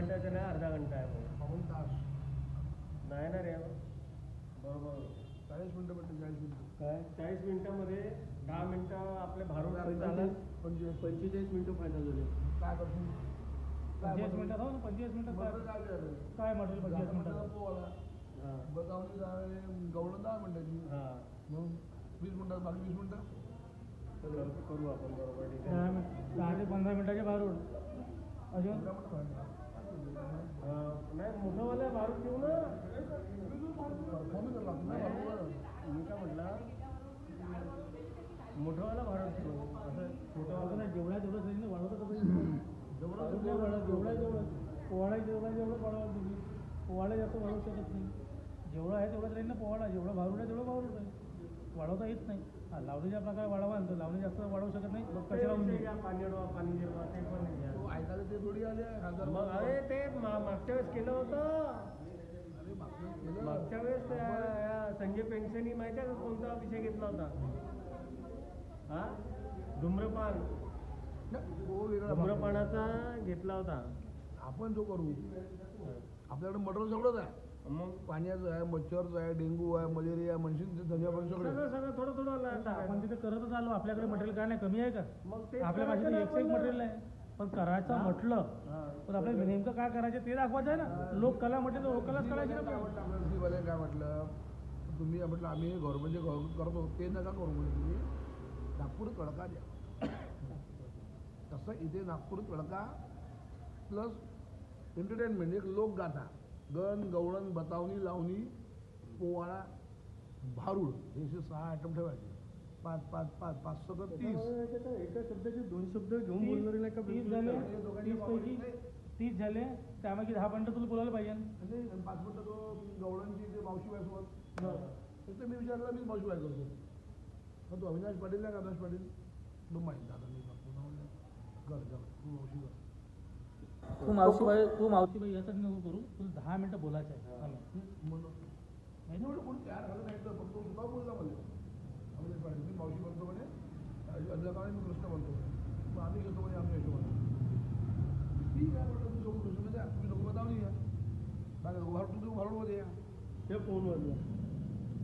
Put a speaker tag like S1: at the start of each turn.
S1: घंट्याचं नाही अर्धा घंटा आहे भाऊ.
S2: पाऊण तास.
S1: नाही ना रे बरोबर.
S2: चाळीस मिनटं भेटते चाळीस मिनटं.
S1: काय? चाळीस मिनिटामध्ये दहा मिनिटं आपले भारून झालं.
S2: पंचवीस
S1: पंचेचाळीस मिनिटं फायनल झाले.
S2: काय
S3: पंचेचाळीस
S2: बनवशील?
S3: मिनिटात हो ना पंचेचाळीस मिनिटात काय?
S2: काय
S3: मटेरियल पंचेचाळीस मिनिटात.
S1: हां.
S2: बदावणी जावे गवळण दहा मिनिटाची
S1: हां.
S2: मग वीस मिनिटात बाकी वीस मिनिटं?
S1: करू आपण बरोबर.
S3: दहा
S1: आहे.
S3: मिनिट दहा ते पंधरा मिनिटाचे बारून अजून?
S1: नाही मोठंवाला भारून घेऊ ना. मी काय म्हटलं? मोठंवाला ठेवू असं छोटंवाला नाही
S3: जेवढा जेवढं तरी वाढवतं का पाहिजे
S2: जेवढं
S3: नाही वाढत जेवढा जेवढं पोवाडा जेवढा जेवढं वाढवाल तुम्ही पोवाडा जास्त वाढवू शकत नाही. जेवढं आहे तेवढं राहील ना पोवाडा. जेवढा भारून आहे तेवढं भारून आहे वाढवता येत नाही. हा लावणीच्या प्रकारे वाढवा तर लावणी जास्त वाढवू शकत नाही कशाला
S1: पाणी पाणी
S2: आले हजार
S1: मग अरे ते मा- मागच्या वेळेस केलं होतं.
S2: अरे मागचं केलं.
S1: मागच्या वेळेस त्या- या संजय पेन्शनी माहिती आहे का कोणता विषय घेतला होता? हा? धूम्रपान.
S2: नाही, तो वेगळा भाग.
S1: धूम्रपानाचा घेतला होता.
S2: आपण जो करू. आपल्याकडे मटेरियल सगळंच आहे.
S1: मग?
S2: पाण्याचं आहे मच्छरचं आहे डेंगू आहे मलेरिया म्हणशील धन्या पण सगळे
S1: सगळं सगळं थोडं थोडं आलं आता.
S3: आपण तिथे करतच आलो. आपल्याकडे मटेरियल काय नाही? कमी आहे का?
S1: मग ते
S3: आपल्या भाषेत एकशे एक. मटेरियल आहे. पण करायचं म्हटलं. तर आपल्याला नेमकं काय करायचं ते दाखवायचं आहे ना. लोक कला म्हटलं तर लोकलाच करायची ना
S2: श्रीवाले काय म्हटलं तुम्ही म्हटलं आम्ही गव्हर्नमेंटचे करतो ते नका करू म्हणजे तुम्ही. नागपूर तडका द्या. तसं इथे नागपूर तडका प्लस एंटरटेनमेंट एक लोकगाथा. गण गवळण बतावणी लावणी पोवाडा भारूड हे असे सहा आयटम ठेवायचे. पाच पाच पाच पाच सगळं तीस.
S1: एका शब्दाचे दोन शब्द घेऊन बोलणारे का
S3: तीस झाले तीस पैकी
S2: बाबतीत
S3: तीस झाले त्यामागे दहा मिनिटं तुला बोलायला पाहिजे.
S2: आणि पाच मिनिटं तो गवळणची ते मावशी सोबत तर मी विचारलं मी मावशी बाय करतो मग तो अविनाश पाटील नाही का अविनाश पाटील? तो माहीत दादा मी ना. कर कर तू मावशी कर
S3: तू मावशीबाई तू मावशीबाई यासाठी नको करू. तुला दहा मिनिटं बोलायचं आहे.
S2: नाही कोणी तयार झालं नाही तर पण तो स्वतः बोलला मला अविनाश पाटील मी मावशी बनतो म्हणे अजून काळे मी कृष्ण बनतो म्हणे मग आम्ही घेतो म्हणे आम्ही येतो म्हणे ठीक आहे म्हटलं तुम्ही सोबत कृष्ण द्या तुम्ही लोक बतावली या बाकी भारू तुम्ही भारूडमध्ये या
S1: ते फोनवरलं